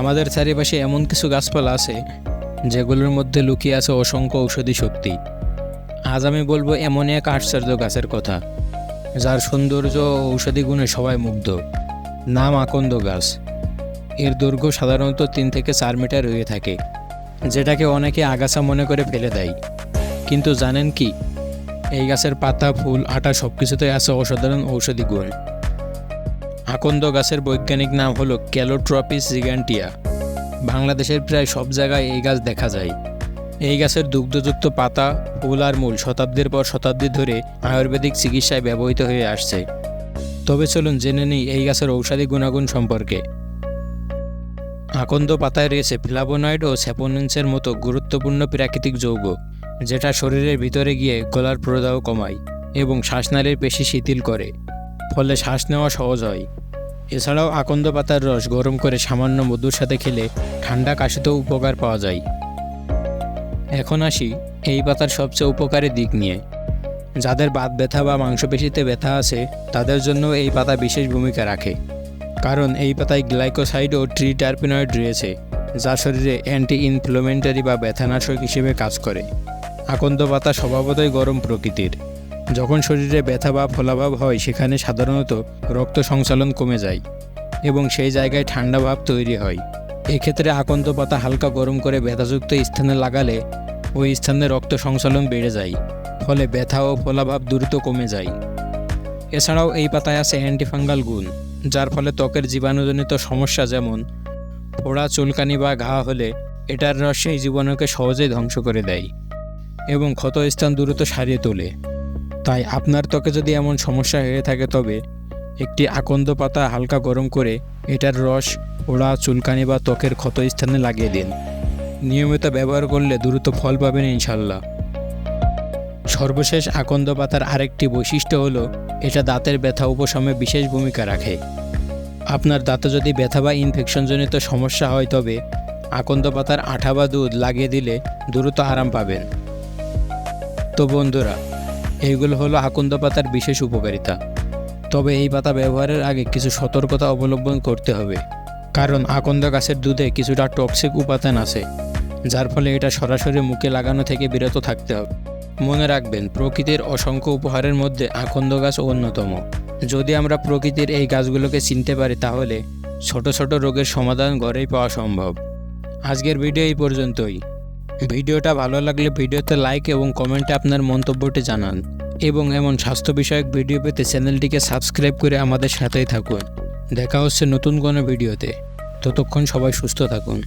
আমাদের চারিপাশে এমন কিছু গাছপালা আছে, যেগুলোর মধ্যে লুকিয়ে আছে অসংখ্য ঔষধি শক্তি। আজ আমি বলব এমন এক আশ্চর্য গাছের কথা, যার সৌন্দর্য ঔষধি গুণে সবাই মুগ্ধ। নাম আকন্দ গাছ। এর দৈর্ঘ্য সাধারণত তিন থেকে চার মিটার হয়ে থাকে, যেটাকে অনেকে আগাছা মনে করে ফেলে দেয়। কিন্তু জানেন কি? এই গাছের পাতা, ফুল, আটা সব কিছুতেই আছে অসাধারণ ঔষধি গুণ। আকন্দ গাছের বৈজ্ঞানিক নাম হলো ক্যালোট্রপিস জিগান্টিয়া। বাংলাদেশের প্রায় সব জায়গায় এই গাছ দেখা যায়। এই গাছের দুগ্ধযুক্ত পাতা, ফুল আর মূল শতাব্দীর পর শতাব্দী ধরে আয়ুর্বেদিক চিকিৎসায় ব্যবহৃত হয়ে আসছে। তবে চলুন জেনে নিই এই গাছের ঔষধি গুণাগুণ সম্পর্কে। আকন্দ পাতায় রয়েছে ফ্লাভোনয়েড ও স্যাপোনেন্সের মতো গুরুত্বপূর্ণ প্রাকৃতিক যৌগ, যেটা শরীরের ভিতরে গিয়ে গলার প্রদাহ কমায় এবং শ্বাসনালীর পেশি শিথিল করে। ফলে শ্বাস নেওয়া সহজ হয়। এছাড়াও আকন্দ পাতার রস গরম করে সামান্য মধুর সাথে খেলে ঠান্ডা কাশিতেও উপকার পাওয়া যায়। এখন আসি এই পাতার সবচেয়ে উপকারী দিক নিয়ে। যাদের বাত ব্যথা বা মাংসপেশিতে ব্যথা আছে, তাদের জন্য এই পাতা বিশেষ ভূমিকা রাখে। কারণ এই পাতায় গ্লাইকোসাইড ও ট্রিটারপিনয়েড রয়েছে, যা শরীরে অ্যান্টি ইনফ্লোমেন্টারি বা ব্যথানাশক হিসেবে কাজ করে। আকন্দ পাতা স্বভাবতই গরম প্রকৃতির। যখন শরীরে ব্যথা বা ফোলাভাব হয়, সেখানে সাধারণত রক্ত সঞ্চালন কমে যায় এবং সেই জায়গায় ঠান্ডা ভাব তৈরি হয়। এক্ষেত্রে আকন্দ পাতা হালকা গরম করে ব্যথাযুক্ত স্থানে লাগালে ওই স্থানে রক্ত সঞ্চালন বেড়ে যায়, ফলে ব্যথা ও ফোলাভাব দ্রুত কমে যায়। এছাড়াও এই পাতায় আছে অ্যান্টিফাঙ্গাল গুণ, যার ফলে ত্বকের জীবাণুজনিত সমস্যা যেমন ফোড়া, চুলকানি বা ঘা হলে এটার রস সেই জীবাণুকে সহজেই ধ্বংস করে দেয় এবং ক্ষত স্থান দ্রুত সারিয়ে তোলে। তাই আপনার ত্বকে যদি এমন সমস্যা হয়ে থাকে তবে একটি আকন্দ পাতা হালকা গরম করে এটার রস, ওড়া, চুলকানি বা ত্বকের ক্ষত স্থানে লাগিয়ে দিন। নিয়মিত ব্যবহার করলে দ্রুত ফল পাবেন ইনশাল্লাহ সর্বশেষ আকন্দ পাতার আরেকটি বৈশিষ্ট্য হলো, এটা দাঁতের ব্যথা উপশমে বিশেষ ভূমিকা রাখে। আপনার দাঁতে যদি ব্যথা বা ইনফেকশনজনিত সমস্যা হয় তবে আকন্দ পাতার আঠা বা দুধ লাগিয়ে দিলে দ্রুত আরাম পাবেন। তো বন্ধুরা এইগুলো হলো আকন্দ পাতার বিশেষ উপকারিতা। তবে এই পাতা ব্যবহারের আগে কিছু সতর্কতা অবলম্বন করতে হবে। কারণ আকন্দ গাছের দুধে কিছুটা টক্সিক উপাদান আছে, যার ফলে এটা সরাসরি মুখে লাগানো থেকে বিরত থাকতে হবে। মনে রাখবেন, প্রকৃতির অসংখ্য উপহারের মধ্যে আকন্দ গাছ অন্যতম। যদি আমরা প্রকৃতির এই গাছগুলোকে চিনতে পারি, তাহলে ছোট ছোট রোগের সমাধান ঘরেই পাওয়া সম্ভব। আজকের ভিডিও এই পর্যন্তই। ভিডিওটা ভালো লাগলে ভিডিওতে লাইক এবং কমেন্টে আপনার মন্তব্যটি জানান। এবং এমন স্বাস্থ্য বিষয়ক ভিডিও পেতে চ্যানেলটিকে সাবস্ক্রাইব করে আমাদের সাথেই থাকুন। দেখা হচ্ছে নতুন কোনো ভিডিওতে। ততক্ষণ সবাই সুস্থ থাকুন।